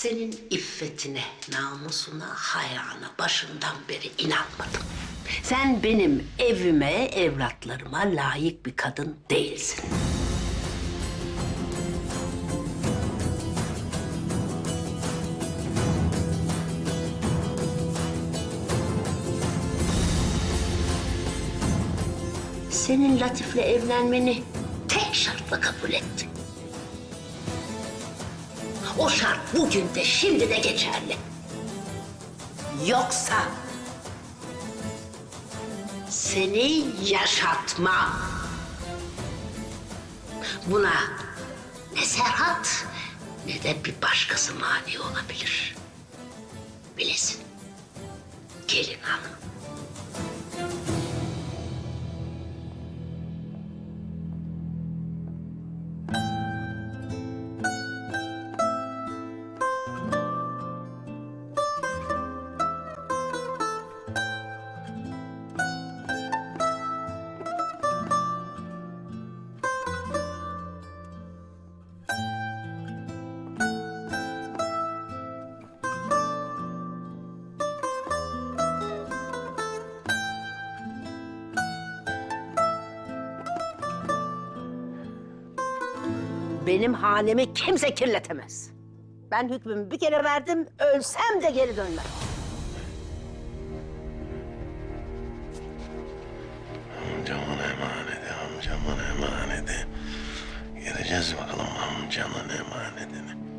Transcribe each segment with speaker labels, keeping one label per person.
Speaker 1: Senin iffetine, namusuna, hayana başından beri inanmadım. Sen benim evime, evlatlarıma layık bir kadın değilsin. Senin Latif'le evlenmeni tek şartla kabul ettim. O şart bugün de şimdi de geçerli. Yoksa seni yaşatmam. Buna ne Serhat ne de bir başkası mani olabilir. Bilesin. Gelin hanım. Benim hanemi kimse kirletemez. Ben hükmümü bir kere verdim, ölsem de geri dönmem.
Speaker 2: Amcamın emaneti, amcamın emaneti. Gireceğiz bakalım amcamın emanetini.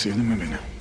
Speaker 3: Sevdin mi beni?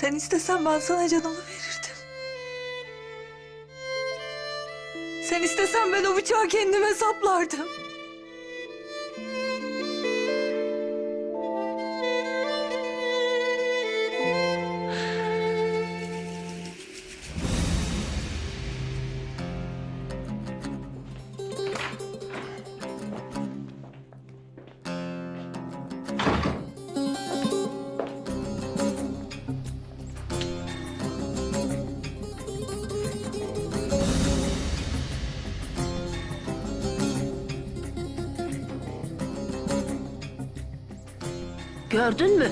Speaker 4: Sen istesen ben sana canımı verirdim. Sen istesen ben o bıçağı kendime saplardım.
Speaker 1: Gördün mü?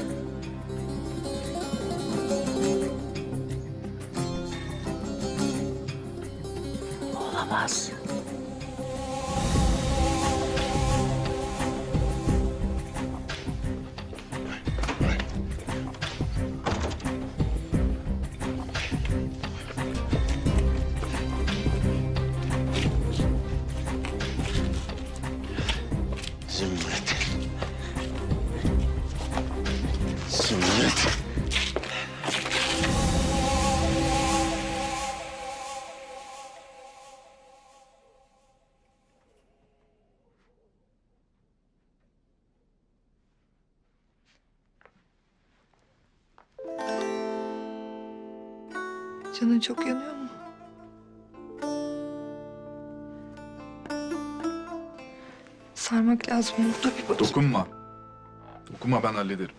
Speaker 4: Canın çok yanıyor mu? Sarmak lazım. Dur bir bakayım.
Speaker 3: Dokunma. Dokunma ben hallederim.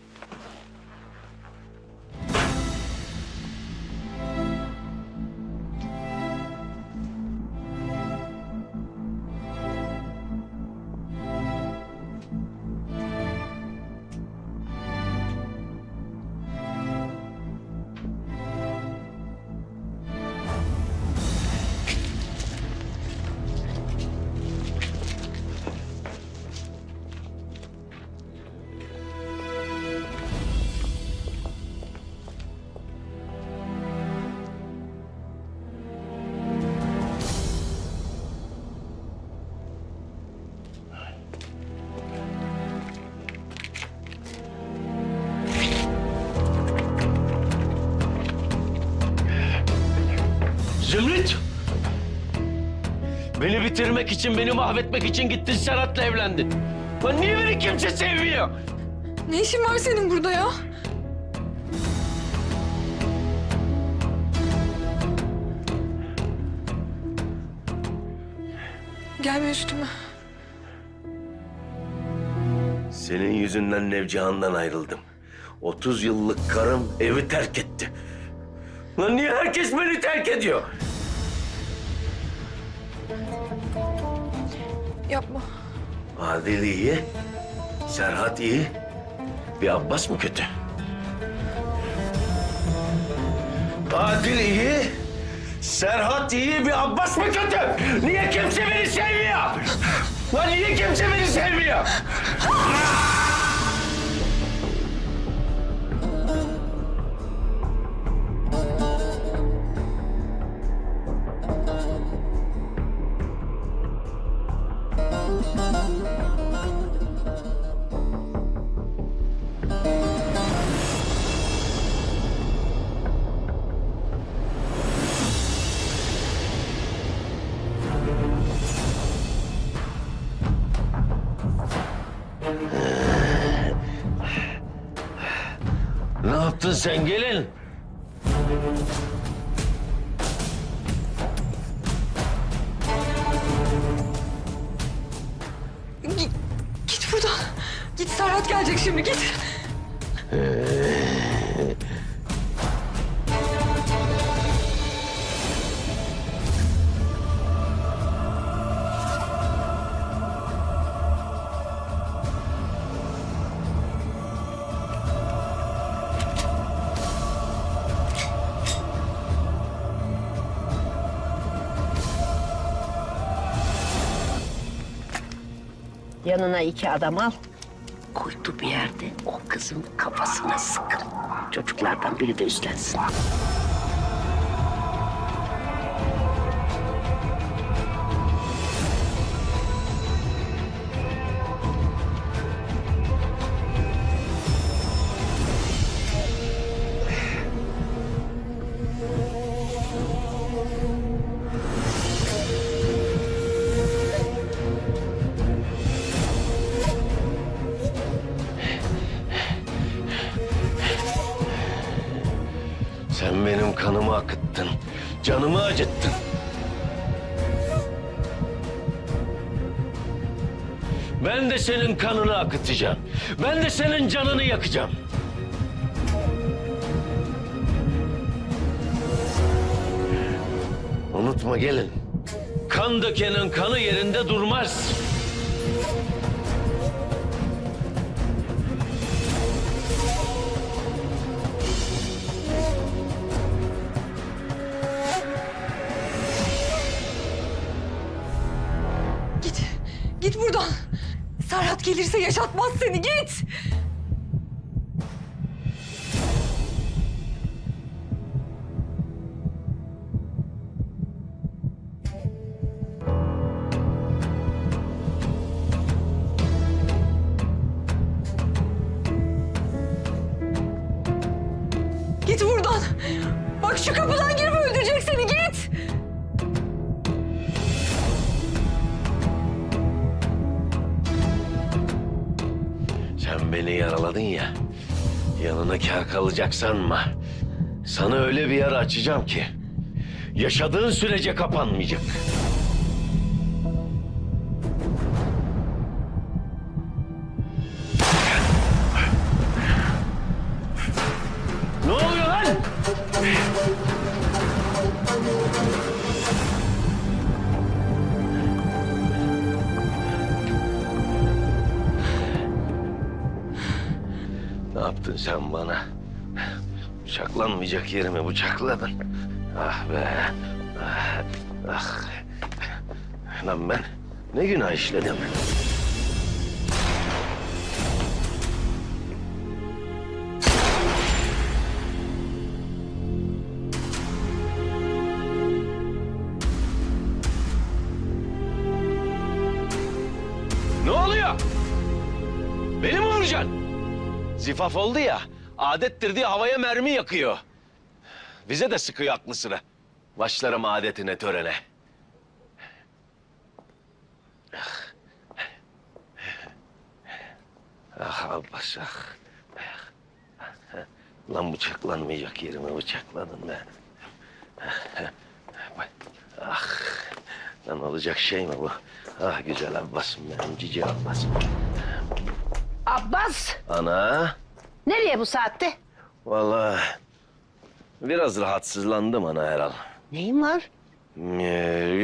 Speaker 2: Bitirmek için, beni mahvetmek için gittin Serhat'la evlendin. Lan niye beni kimse sevmiyor?
Speaker 4: Ne işin var senin burada ya? Gelme üstüme.
Speaker 2: Senin yüzünden Nevcihan'dan ayrıldım. 30 yıllık karım evi terk etti. Lan niye herkes beni terk ediyor?
Speaker 4: Yapma.
Speaker 2: Adil iyi, Serhat iyi, bir Abbas mı kötü? Adil iyi, Serhat iyi, bir Abbas mı kötü? Niye kimse beni sevmiyor? Lan niye kimse beni sevmiyor? Sen gelin?
Speaker 4: Git, git buradan. Git Serhat gelecek şimdi git.
Speaker 1: Yanına iki adam al. Kuytu bir yerde o kızın kafasına sıkın. Çocuklardan biri de üstlensin.
Speaker 2: Acıttın. Ben de senin kanını akıtacağım. Ben de senin canını yakacağım. Unutma gelin. Kan dökenin kanı yerinde durmaz.
Speaker 4: Gelirse yaşatmaz seni git.
Speaker 2: Sanma. Sana öyle bir yara açacağım ki. Yaşadığın sürece kapanmayacak. Ne oluyor lan? Ne yaptın sen bana? Bıçaklanmayacak yerimi bıçakladın. Ah be. Ah. ah. Lan ben ne günah işledim? Ne oluyor? Beni mi vuracaksın? Zifaf oldu ya. Adettir diye havaya mermi yakıyor. Bize de sıkıyor aklı sıra. Başlarım adetine, törene. Ah Abbas ah. Lan bıçaklanmayacak yerime bıçakladın be. Ah. Lan olacak şey mi bu? Ah güzel Abbas'ım benim cici Abbas'ım.
Speaker 1: Abbas,
Speaker 2: Ana.
Speaker 1: nereye bu saatte?
Speaker 2: Vallahi biraz rahatsızlandım ana herhal.
Speaker 1: Neyin var?
Speaker 2: Ee,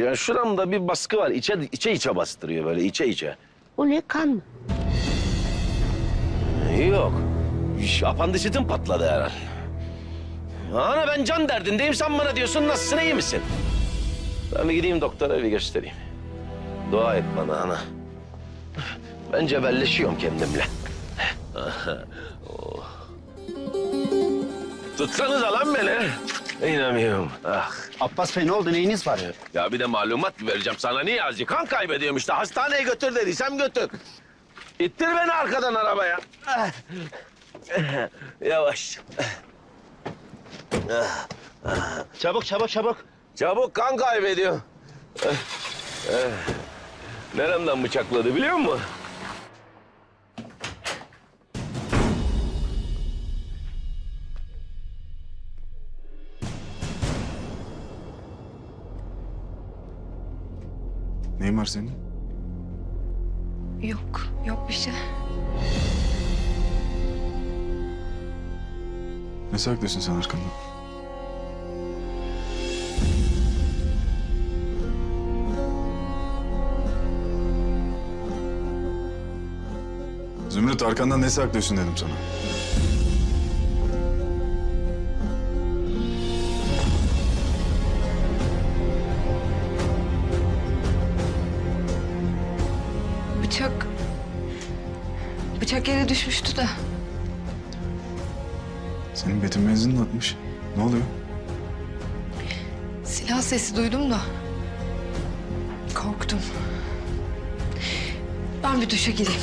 Speaker 2: ya şuramda bir baskı var. İçe içe içe bastırıyor böyle içe içe.
Speaker 1: O ne kan mı?
Speaker 2: Yok.Ş- Apandisitim patladı herhal. Ana ben can derdindeyim sen bana diyorsun nasılsın iyi misin? Ben bir gideyim doktora bir göstereyim. Dua et bana ana. Ben cebelleşiyorum kendimle. Tutsanıza lan beni. İnanmıyorum. Ah.
Speaker 5: Abbas Bey ne oldu neyiniz var?
Speaker 2: Ya bir de malumat vereceğim sana. Niye azıcık kan kaybediyorum işte. Hastaneye götür dediysem götür. İttir beni arkadan arabaya. Ah. Yavaş.
Speaker 5: Çabuk çabuk çabuk.
Speaker 2: Çabuk kan kaybediyor. Neremden bıçakladı biliyor musun?
Speaker 3: Neyin var senin?
Speaker 4: Yok, yok bir şey.
Speaker 3: Ne saklıyorsun sen arkandan? Zümrüt arkandan ne saklıyorsun dedim sana.
Speaker 4: Bıçak... Bıçak yere düşmüştü de.
Speaker 3: Senin Betin benzinin atmış. Ne oluyor?
Speaker 4: Silah sesi duydum da. Korktum. Ben bir duşa gireyim.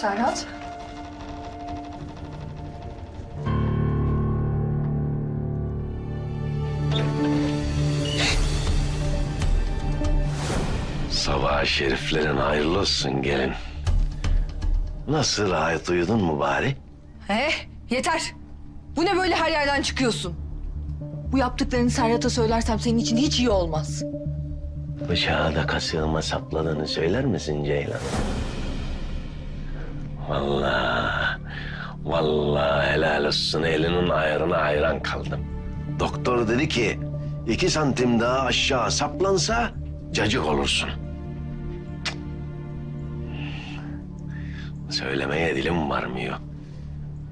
Speaker 4: Serhat.
Speaker 2: Sabah şeriflerin hayırlı olsun gelin. Nasıl rahat uyudun mu bari?
Speaker 4: He, yeter. Bu ne böyle her yerden çıkıyorsun? Bu yaptıklarını Serhat'a söylersem senin için hiç iyi olmaz.
Speaker 2: Bıçağı da kasığıma sapladığını söyler misin Ceylan? Vallahi, vallahi helal olsun elinin ayarına hayran kaldım. Doktor dedi ki iki santim daha aşağı saplansa cacık olursun. Cık. Söylemeye dilim varmıyor.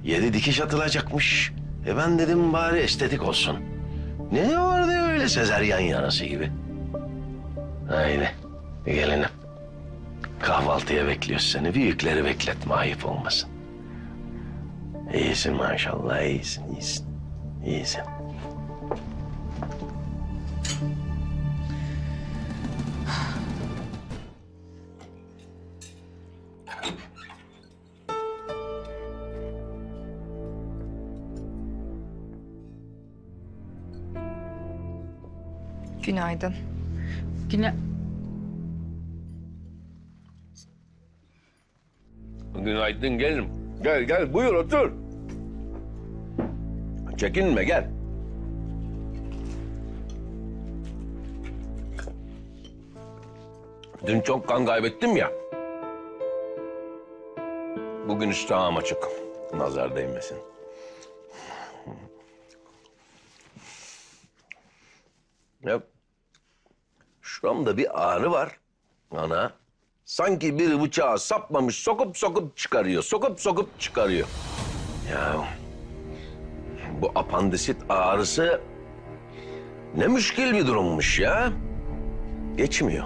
Speaker 2: Yedi dikiş atılacakmış. E ben dedim bari estetik olsun. Ne vardı öyle sezeryan yarası gibi. Haydi gelinim. Kahvaltıya bekliyoruz seni. Büyükleri bekletme ayıp olmasın. İyisin maşallah iyisin iyisin. İyisin.
Speaker 4: Günaydın.
Speaker 1: Güne...
Speaker 2: Günaydın gelinim. Gel gel buyur otur. Çekinme gel. Dün çok kan kaybettim ya. bugün üstahım açık. Nazar değmesin. Ya şuramda bir ağrı var. Ana. Sanki biri bıçağı sapmamış sokup sokup çıkarıyor. Sokup sokup çıkarıyor. Ya bu apandisit ağrısı ne müşkil bir durummuş ya. Geçmiyor.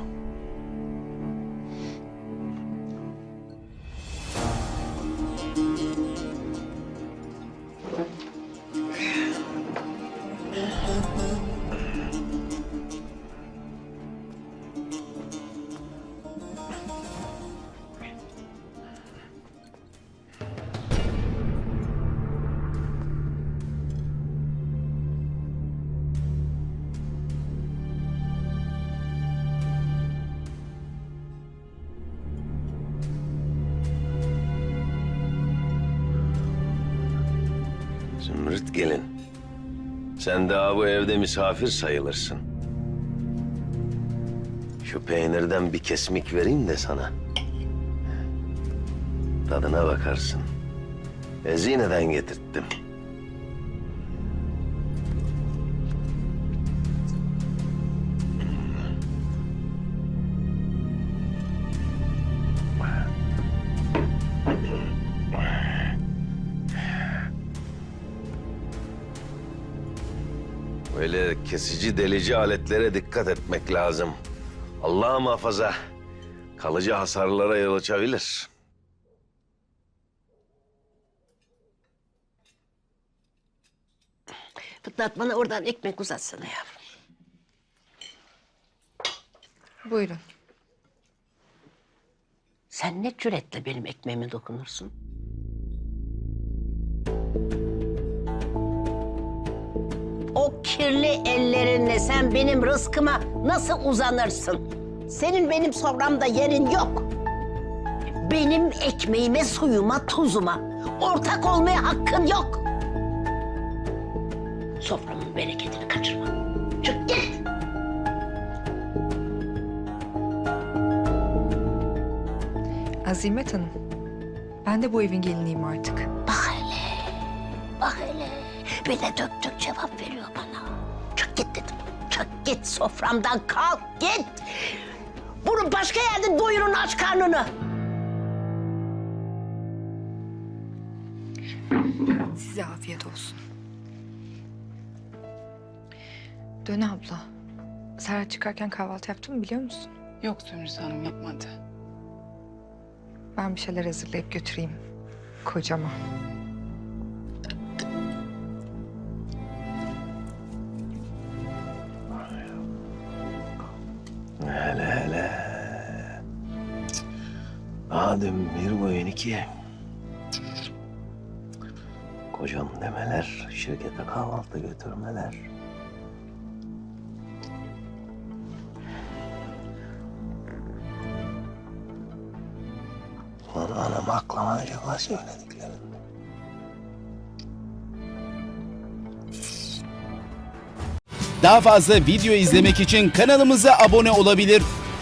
Speaker 2: Zümrüt gelin. Sen daha bu evde misafir sayılırsın. Şu peynirden bir kesmik vereyim de sana. Tadına bakarsın. Ezine'den getirttim. Kesici delici aletlere dikkat etmek lazım. Allah muhafaza kalıcı hasarlara yol açabilir.
Speaker 1: Fıtnat bana oradan ekmek uzatsana yavrum.
Speaker 4: Buyurun.
Speaker 1: Sen ne cüretle benim ekmeğime dokunursun? Kirli ellerinle sen benim rızkıma nasıl uzanırsın? Senin benim soframda yerin yok. Benim ekmeğime, suyuma, tuzuma ortak olmaya hakkın yok. Soframın bereketini kaçırma. Çık git.
Speaker 4: Azimet Hanım. Ben de bu evin geliniyim artık.
Speaker 1: Bak. Bir de dök dök cevap veriyor bana. Çık git dedim. Çık git soframdan kalk git. Bunu başka yerde doyurun aç karnını.
Speaker 4: Size afiyet olsun. Dön abla. Serhat çıkarken kahvaltı yaptın mı biliyor musun?
Speaker 6: Yok Zümrüt Hanım yapmadı.
Speaker 4: Ben bir şeyler hazırlayıp götüreyim. Kocama.
Speaker 2: Adem bir boyun iki. Kocam demeler, şirkete kahvaltı götürmeler. Lan anam aklıma acaba söylediklerim.
Speaker 7: Daha fazla video izlemek için kanalımıza abone olabilir.